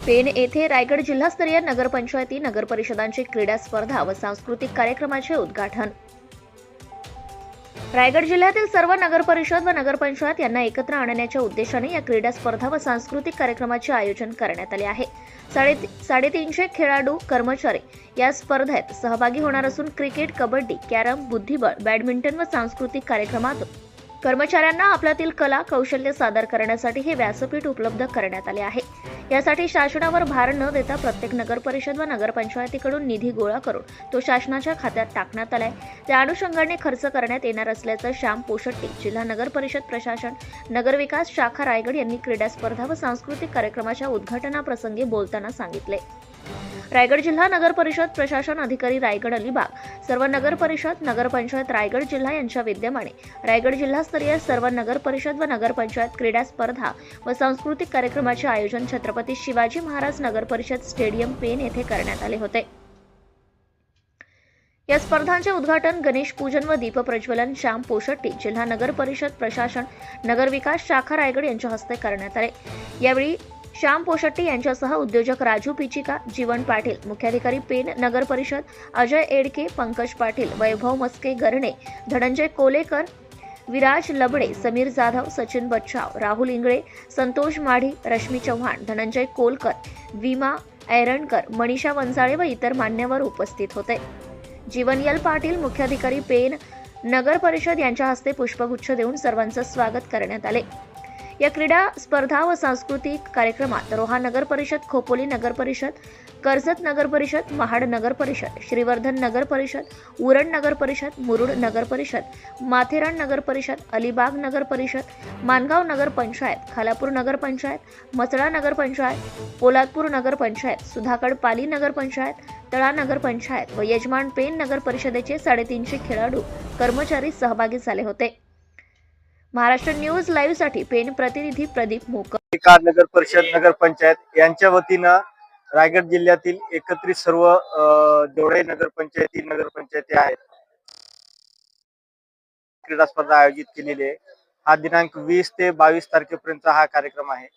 Pen येथे रायगड जिल्हास्तरीय नगरपंचायती नगर परिषदांची क्रीडा स्पर्धा व सांस्कृतिक कार्यक्रमाचे उद्घाटन. रायगड जिल्ह्यातील सर्व नगर परिषद व नगरपंचायत यांना एकत्र आणण्याच्या उद्देशाने या क्रीडा स्पर्धा व सांस्कृतिक कार्यक्रमाचे आयोजन करण्यात आले आहे. साडेतीनशे खेळाडू कर्मचारी या स्पर्धेत सहभागी होणार असून क्रिकेट कबड्डी कॅरम बुद्धिबळ बॅडमिंटन व सांस्कृतिक कार्यक्रमातून कर्मचाऱ्यांना आपल्यातील कला कौशल्य सादर करण्यासाठी हे व्यासपीठ उपलब्ध करण्यात आले आहे. यासाठी शासनावर भार न देता प्रत्येक नगरपरिषद व नगरपंचायतीकडून निधी गोळा करून तो शासनाच्या खात्यात टाकण्यात आलाय. त्या अनुषंगाने खर्च करण्यात येणार असल्याचं श्याम पोशट्टी जिल्हा नगर परिषद प्रशासन नगरविकास शाखा रायगड यांनी क्रीडा स्पर्धा व सांस्कृतिक कार्यक्रमाच्या उद्घाटनाप्रसंगी बोलताना सांगितले. रायगड जिल्हा नगर परिषद प्रशासन अधिकारी रायगड अलिबाग सर्व नगर परिषद नगरपंचायत रायगड जिल्हा यांच्या विद्यमाने रायगड जिल्हास्तरीय सर्व नगर परिषद व नगरपंचायत क्रीडा स्पर्धा व सांस्कृतिक कार्यक्रमाचे आयोजन छत्रपती शिवाजी महाराज नगर परिषद स्टेडियम पेन येथे करण्यात आले होते. या स्पर्धांचे उद्घाटन गणेश पूजन व दीप प्रज्वलन श्याम पोशट्टी जिल्हा नगर परिषद प्रशासन नगर विकास शाखा रायगड यांच्या हस्ते करण्यात आले. यावेळी श्याम पोशट्टी यांच्यासह उद्योजक राजू पिचिका जीवन पाटील मुख्याधिकारी पेन नगर परिषद अजय एडके पंकज पाटील वैभव मस्के गरणे धनंजय कोलेकर विराज लबडे समीर जाधव सचिन बच्चाव राहुल इंगळे संतोष माढी रश्मी चव्हाण धनंजय कोलकर विमा ऐरणकर मनीषा वंजाळे व इतर मान्यवर उपस्थित होते. जीवन यल पाटील मुख्याधिकारी पेन नगर परिषद यांच्या हस्ते पुष्पगुच्छ देऊन सर्वांचं स्वागत करण्यात आले. या क्रीडा स्पर्धा व सांस्कृतिक कार्यक्रमात रोहा नगर परिषद खोपोली नगर परिषद कर्जत नगर परिषद महाड नगर परिषद श्रीवर्धन नगर परिषद उरण नगर परिषद मुरुड नगर परिषद माथेरान नगर परिषद अलिबाग नगर परिषद मानगाव नगर पंचायत खालापूर नगर पंचायत मचडा नगर पंचायत पोलादपूर नगर पंचायत सुधागड पाली नगर पंचायत तळा नगर पंचायत व यजमान पेन नगर परिषदेचे साडेतीनशे खेळाडू कर्मचारी सहभागी झाले होते. महाराष्ट्र न्यूज लाईव्हसाठी पेन प्रतिनिधी प्रदीप मोकर. नगर परिषद नगर पंचायत यांच्या वतीनं रायगड जिल्ह्यातील एकत्रित सर्व जेवढे नगरपंचायती नगरपंचायती आहेत. क्रीडा स्पर्धा आयोजित केलेली आहे. हा दिनांक वीस ते बावीस तारखेपर्यंत हा कार्यक्रम आहे.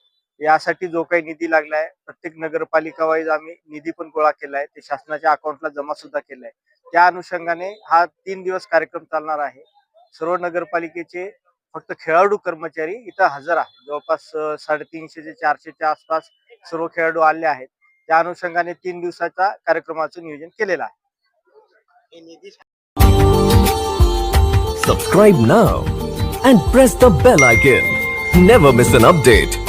यासाठी जो काही निधी लागलाय प्रत्येक नगरपालिका वाईज आम्ही निधी पण गोळा केलाय. ते शासनाच्या अकाउंटला जमा सुद्धा केलाय. त्या अनुषंगाने हा तीन दिवस कार्यक्रम चालणार आहे. सर्व नगरपालिकेचे फक्त खेळाडू कर्मचारी इथं हजर आहे जवळपास साडेतीनशे ते चारशेच्या आसपास सर्व खेळाडू आले आहेत त्या अनुषंगाने तीन दिवसाच्या कार्यक्रमाचं नियोजन केलेलं आहे Subscribe now and press the bell icon. Never miss an update.